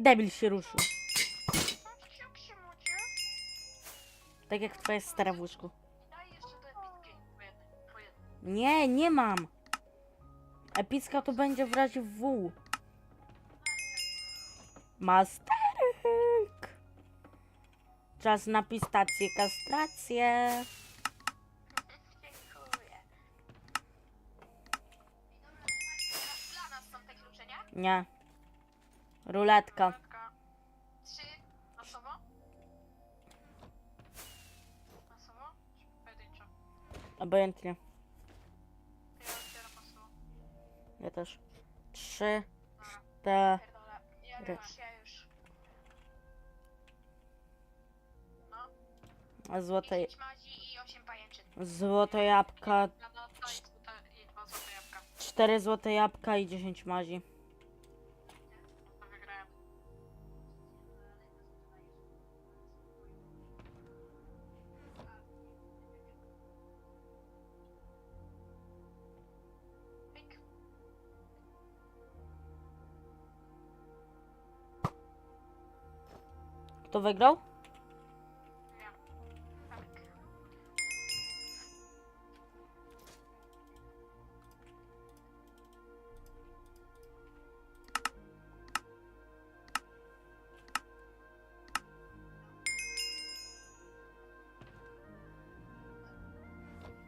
Debil się ruszył. Tak jak twoja stara w łóżku. Nie, nie mam. Epicka to będzie w razie W. Masterek. Czas na pistację, kastrację. Nie? Ruletka. Ruletka. Trzy. Losowo? Losowo? Czy pojedynczo? Obojętnie. Ja otwieram losowo. Ja też. Trzy, Dobra. cztery. Pierdolę. Ja ja już. No. A Złote, 10 mazi i 8 pajęczyn. złote jabłka. No, no, to jest tutaj i dwa złote jabłka. Cztery złote jabłka i 10 mazi. Kto wygrał?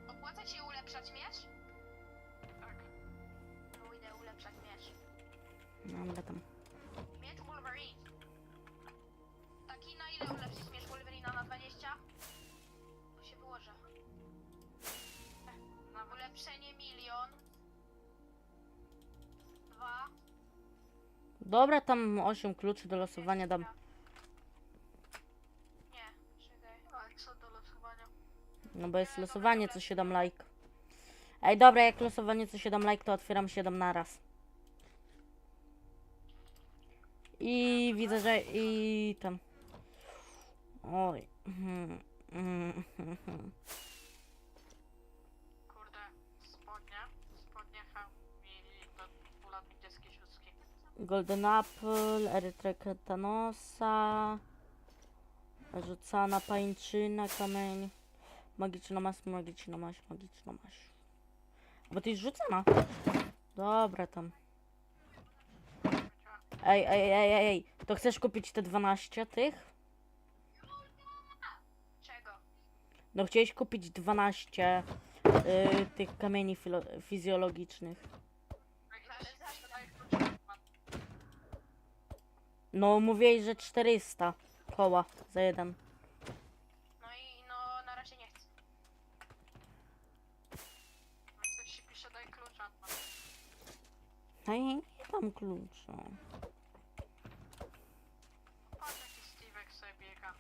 Opłaca ci ulepszać miecz? Tak. No idę ulepszać miecz. Dobra tam. Dobra, tam 8 kluczy do losowania dam. Nie, czekaj. Ale co do losowania? No bo jest losowanie, co 7 like. Ej, dobra, jak losowanie, co 7 like, to otwieram 7 na raz. I widzę, że i tam. Oj. Kurde, spodnie. Spodnie hełm i do lat niebieskiej sióstki. Golden Apple, Erytreka Thanosa, rzucana pańczyna, kamień, magiczna maść, magiczna maść, magiczna maść. Bo to jest rzucana. Dobra tam. Ej, ej, ej, ej, ej, to chcesz kupić te 12 tych? Czego? No chciałeś kupić 12 y, tych kamieni fizjologicznych. No mówiłeś, że 400 koła za jeden. No i no na razie nie chcę. No, ktoś się pisze, daj klucza. No i nie mam klucza. Patrz jaki Steve'ek sobie biega.